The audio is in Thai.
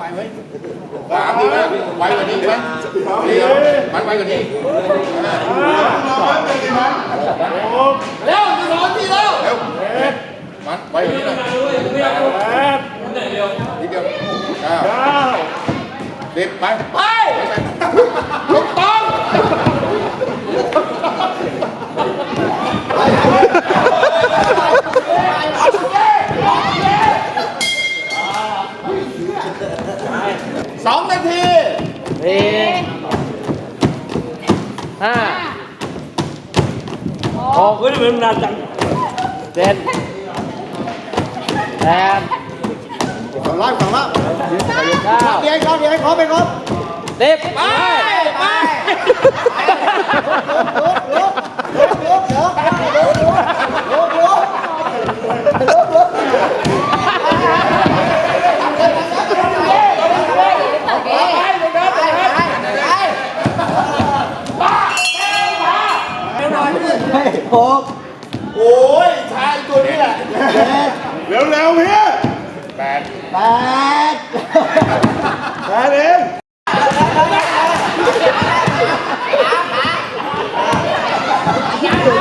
สามดีไหมไวกว่านี้ไหมเดี๋ยวมันไวกว่านี้เร็วจะสอนทีแล้วเร็วมันไวกว่านี้หน่อยแปดนิดเดียวเก้าเก้าสิบไปไปถูกต้อ สองนาทีสี่ห้าหกเฮ้ยมันนานจังเจ็ดแปดสองรอบสองรอบเก้าเดี๋ยวเขาเดี๋ยวเขาไปครบสิบไปไป หกโอ้ยชายตัวนี้แหละเร็วเร็วพี่แปดแปดแปดเองเ